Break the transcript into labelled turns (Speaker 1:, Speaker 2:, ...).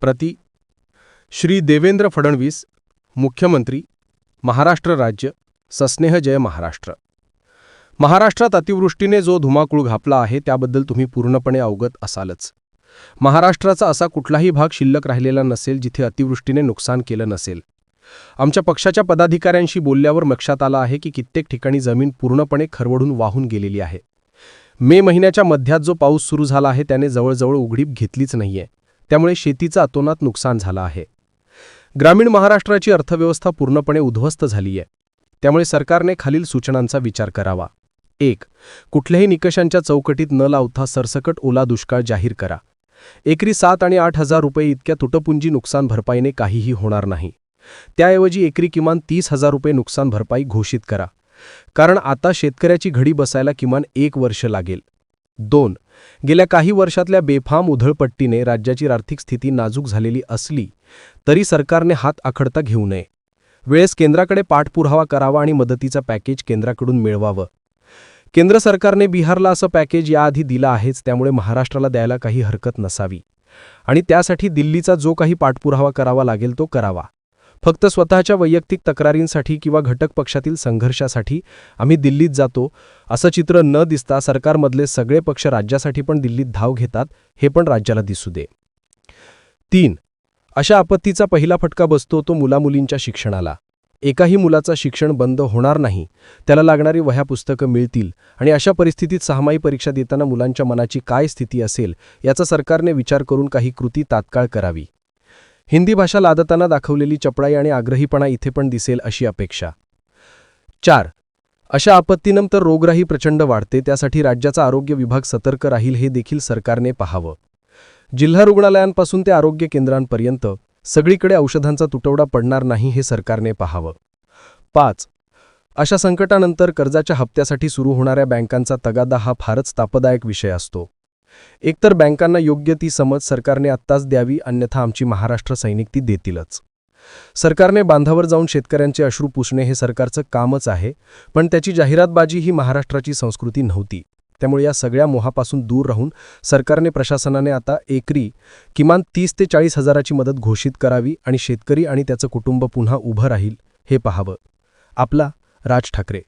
Speaker 1: प्रति श्री देवेंद्र फडणवीस मुख्यमंत्री महाराष्ट्र राज्य सस्नेह जय महाराष्ट्र. महाराष्ट्रात अतिवृष्टीने जो धुमाकूळ घापला आहे त्याबद्दल तुम्ही पूर्णपणे अवगत असालच. महाराष्ट्राचा असा कुठलाही भाग शिल्लक राहिलेला नसेल जिथे अतिवृष्टीने नुकसान केलं नसेल. आमच्या पक्षाच्या पदाधिकाऱ्यांशी बोलल्यावर लक्षात आलं आहे की कित्येक ठिकाणी जमीन पूर्णपणे खरवडून वाहून गेलेली आहे. मे महिन्याच्या मध्यात जो पाऊस सुरू झाला आहे त्याने जवळजवळ उघडीप घेतलीच नाहीये. त्यामुळे शेतीचं अतोनात नुकसान झालं आहे. ग्रामीण महाराष्ट्राची अर्थव्यवस्था पूर्णपणे उद्ध्वस्त झाली आहे त्यामुळे सरकारने खालील सूचनांचा विचार करावा. एक कुठल्याही निकषांच्या चौकटीत न लावता सरसकट ओला दुष्काळ जाहीर करा. एकरी सात आणि आठ हजार रुपये इतक्या तुटपुंजी नुकसान भरपाईने काहीही होणार नाही. त्याऐवजी एकरी किमान तीस हजार रुपये नुकसान भरपाई घोषित करा. कारण आता शेतकऱ्याची घडी बसायला किमान एक वर्ष लागेल. दोन. गेल्या काही वर्षातल्या बेफाम उधळपट्टीने राज्याची आर्थिक स्थिती नाजूक झालेली असली तरी सरकारने हात आखडता घेऊ नये. वेळेस केंद्राकडे पाठपुरावा करावा आणि मदतीचा पॅकेज केंद्राकडून मिळवावं. केंद्र सरकारने बिहारला असं पॅकेज याआधी दिलं आहेच त्यामुळे महाराष्ट्राला द्यायला काही हरकत नसावी. आणि त्यासाठी दिल्लीचा जो काही पाठपुरावा करावा लागेल तो करावा. फक्त स्वतःच्या वैयक्तिक तक्रारींसाठी किंवा घटक पक्षातील संघर्षासाठी आम्ही दिल्लीत जातो असं चित्र न दिसता सरकारमधले सगळे पक्ष राज्यासाठी पण दिल्लीत धाव घेतात हे पण राज्याला दिसू दे. तीन अशा आपत्तीचा पहिला फटका बसतो तो मुलामुलींच्या शिक्षणाला. एकाही मुलाचं शिक्षण बंद होणार नाही त्याला लागणारी वह्या पुस्तकं मिळतील आणि अशा परिस्थितीत सहामाही परीक्षा देताना मुलांच्या मनाची काय स्थिती असेल याचा सरकारने विचार करून काही कृती तात्काळ करावी. हिंदी भाषा लादताना दाखवलेली चपळाई आणि आग्रहीपणा इथे पण दिसेल अशी अपेक्षा. चार. अशा आपत्तीनंतर रोगराई प्रचंड वाढते त्यासाठी राज्याचा आरोग्य विभाग सतर्क राहील हे देखील सरकारने पाहावं. जिल्हा रुग्णालयांपासून ते आरोग्य केंद्रांपर्यंत सगळीकडे औषधांचा तुटवडा पडणार नाही हे सरकारने पाहावं. पाच. अशा संकटानंतर कर्जाच्या हप्त्यासाठी सुरू होणाऱ्या बँकांचा तगादा हा फारच तापदायक विषय असतो. एकतर बँकांना योग्य ती समज सरकारने आत्ताच द्यावी अन्यथा आमची महाराष्ट्र सैनिक ती देतीलच. सरकारने बांधावर जाऊन शेतकऱ्यांचे अश्रू पुसणे हे सरकारचं कामच आहे पण त्याची जाहिरातबाजी ही महाराष्ट्राची संस्कृती नव्हती. त्यामुळे या सगळ्या मोहापासून दूर राहून सरकारने प्रशासनाने आता एकरी किमान तीस ते चाळीस हजाराची मदत घोषित करावी आणि शेतकरी आणि त्याचं कुटुंब पुन्हा उभं राहील हे पाहावं. आपला राज ठाकरे.